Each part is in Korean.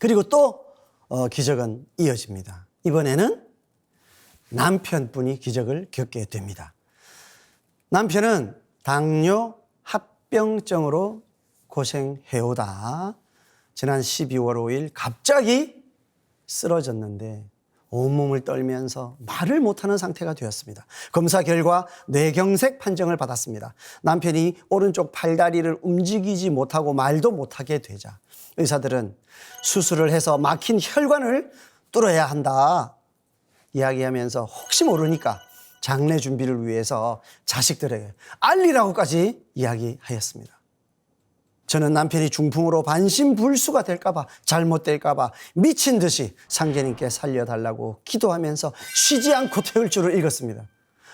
그리고 또 어, 기적은 이어집니다. 이번에는 남편분이 기적을 겪게 됩니다. 남편은 당뇨 합병증으로 고생해오다 지난 12월 5일 갑자기 쓰러졌는데 온몸을 떨면서 말을 못하는 상태가 되었습니다. 검사 결과 뇌경색 판정을 받았습니다. 남편이 오른쪽 팔다리를 움직이지 못하고 말도 못하게 되자 의사들은 수술을 해서 막힌 혈관을 뚫어야 한다 이야기하면서 혹시 모르니까 장례 준비를 위해서 자식들에게 알리라고까지 이야기하였습니다. 저는 남편이 중풍으로 반신불수가 될까봐 잘못될까봐 미친 듯이 상제님께 살려달라고 기도하면서 쉬지 않고 태울 줄을 읽었습니다.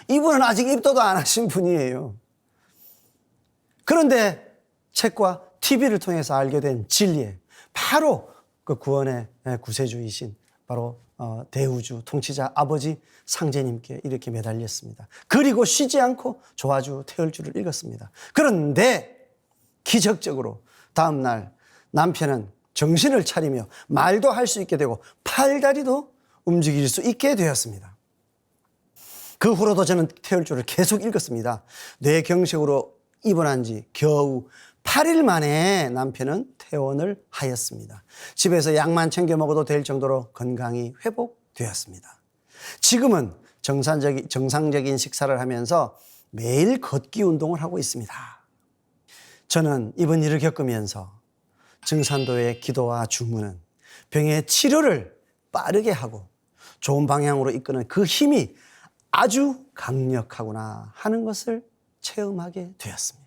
이분은 아직 입도도 안 하신 분이에요. 그런데 책과 TV를 통해서 알게 된 진리에 바로 그 구원의 구세주이신 바로 어, 대우주 통치자 아버지 상제님께 이렇게 매달렸습니다. 그리고 쉬지 않고 조아주 태울 줄을 읽었습니다. 그런데 기적적으로 다음날 남편은 정신을 차리며 말도 할 수 있게 되고 팔다리도 움직일 수 있게 되었습니다. 그 후로도 저는 줄을 계속 읽었습니다. 뇌경색으로 입원한 지 겨우 8일 만에 남편은 퇴원을 하였습니다. 집에서 약만 챙겨 먹어도 될 정도로 건강이 회복되었습니다. 지금은 정상적인 식사를 하면서 매일 걷기 운동을 하고 있습니다. 저는 이번 일을 겪으면서 증산도의 기도와 주문은 병의 치료를 빠르게 하고 좋은 방향으로 이끄는 그 힘이 아주 강력하구나 하는 것을 체험하게 되었습니다.